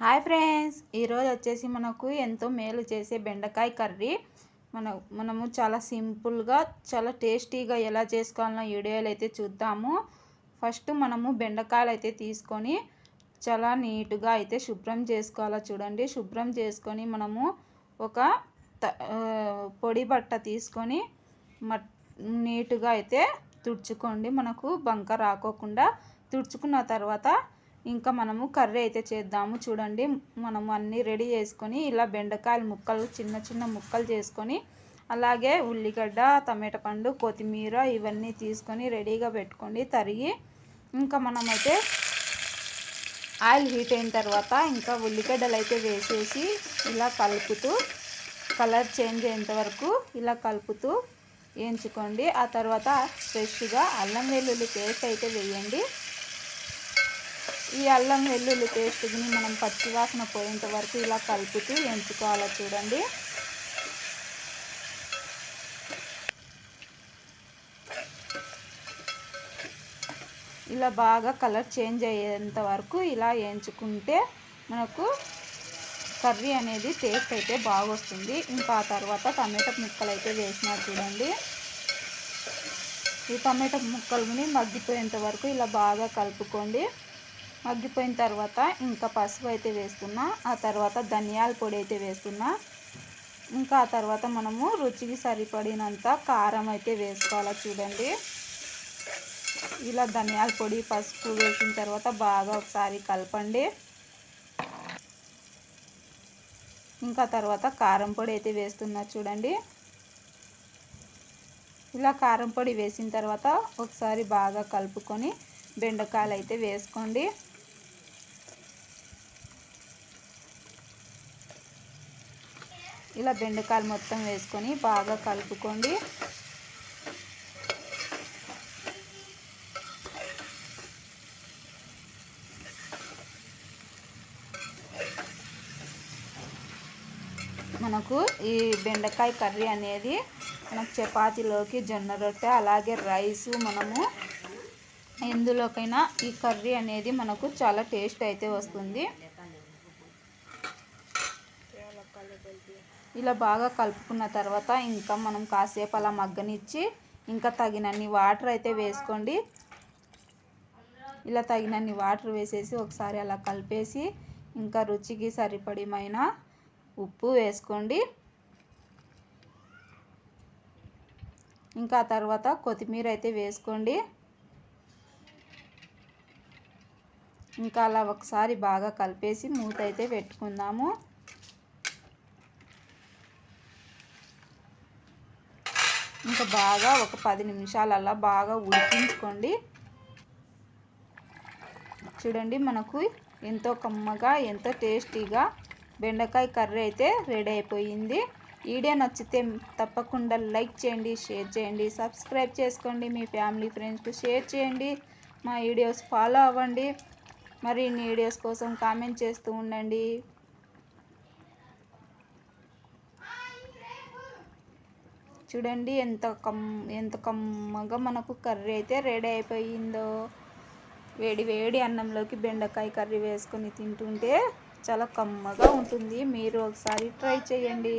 Hi friends ఈరోజు వచ్చేసి మనకు ఎంతో మేలు చేసే బెండకాయ కర్రీ. మన మనము చాలా సింపుల్గా చాలా టేస్టీగా ఎలా చేసుకోవాలన్న వీడియోలు అయితే చూద్దాము. ఫస్ట్ మనము బెండకాయలు అయితే తీసుకొని చాలా నీట్గా అయితే శుభ్రం చేసుకోవాలా చూడండి. శుభ్రం చేసుకొని మనము ఒక పొడి బట్ట తీసుకొని మట్ నీట్గా అయితే తుడుచుకోండి. మనకు బంక రాకోకుండా తుడుచుకున్న తర్వాత ఇంకా మనము కర్రీ అయితే చేద్దాము. చూడండి మనము అన్నీ రెడీ చేసుకొని ఇలా బెండకాయలు ముక్కలు చిన్న చిన్న ముక్కలు చేసుకొని అలాగే ఉల్లిగడ్డ టమాటా పండు కొత్తిమీర ఇవన్నీ తీసుకొని రెడీగా పెట్టుకోండి తరిగి. ఇంకా మనమైతే ఆయిల్ హీట్ అయిన తర్వాత ఇంకా ఉల్లిగడ్డలు అయితే వేసేసి ఇలా కలుపుతూ కలర్ చేంజ్ అయ్యేంత వరకు ఇలా కలుపుతూ వేయించుకోండి. ఆ తర్వాత ఫ్రెష్గా అల్లం వెల్లుల్లి పేస్ట్ అయితే వేయండి. ఈ అల్లం వెల్లుల్లి పేస్ట్ని మనం పచ్చివాసన పోయేంత వరకు ఇలా కలుపుతూ ఎంచుకోవాలో చూడండి. ఇలా బాగా కలర్ చేంజ్ అయ్యేంత వరకు ఇలా వేయించుకుంటే మనకు కర్రీ అనేది టేస్ట్ అయితే బాగొస్తుంది. ఇంకా ఆ తర్వాత టమాటా ముక్కలు అయితే వేసినా చూడండి. ఈ టమాటా ముక్కలని మగ్గిపోయేంత వరకు ఇలా బాగా కలుపుకోండి. మగ్గిపోయిన తర్వాత ఇంకా పసుపు అయితే వేస్తున్నా ఆ తర్వాత ధనియాల పొడి అయితే వేస్తున్నా. ఇంకా ఆ తర్వాత మనము రుచికి సరిపడినంత కారం అయితే వేసుకోవాలా చూడండి. ఇలా ధనియాల పొడి పసుపు వేసిన తర్వాత బాగా ఒకసారి కలపండి. ఇంకా తర్వాత కారం పొడి అయితే వేస్తున్నా చూడండి. ఇలా కారం పొడి వేసిన తర్వాత ఒకసారి బాగా కలుపుకొని బెండకాయలు అయితే వేసుకోండి. ఇలా బెండకాయలు మొత్తం వేసుకొని బాగా కలుపుకోండి. మనకు ఈ బెండకాయ కర్రీ అనేది మనకు చపాతీలోకి జొన్న రొట్టె అలాగే రైసు మనము ఎందులోకైనా ఈ కర్రీ అనేది మనకు చాలా టేస్ట్ అయితే వస్తుంది. ఇలా బాగా కలుపుకున్న తర్వాత ఇంకా మనం కాసేపు అలా మగ్గనిచ్చి ఇంకా తగినన్ని వాటర్ అయితే వేసుకోండి. ఇలా తగినన్ని వాటర్ వేసేసి ఒకసారి అలా కలిపేసి ఇంకా రుచికి సరిపడిమైన ఉప్పు వేసుకోండి. ఇంకా తర్వాత కొత్తిమీర అయితే వేసుకోండి. ఇంకా అలా ఒకసారి బాగా కలిపేసి మూత అయితే పెట్టుకుందాము. ఇంకా బాగా ఒక పది నిమిషాలల్లా బాగా ఉడికించుకోండి. చూడండి మనకు ఎంతో కమ్మగా ఎంతో టేస్టీగా బెండకాయ కర్రీ అయితే రెడీ అయిపోయింది. వీడియో నచ్చితే తప్పకుండా లైక్ చేయండి షేర్ చేయండి సబ్స్క్రైబ్ చేసుకోండి మీ ఫ్యామిలీ ఫ్రెండ్స్కి షేర్ చేయండి. మా వీడియోస్ ఫాలో అవ్వండి. మరిన్ని వీడియోస్ కోసం కామెంట్ చేస్తూ ఉండండి. చూడండి ఎంత కమ్ ఎంత కమ్మగా మనకు కర్రీ అయితే రెడీ అయిపోయిందో. వేడి వేడి అన్నంలోకి బెండకాయ కర్రీ వేసుకొని తింటుంటే చాలా కమ్మగా ఉంటుంది. మీరు ఒకసారి ట్రై చేయండి.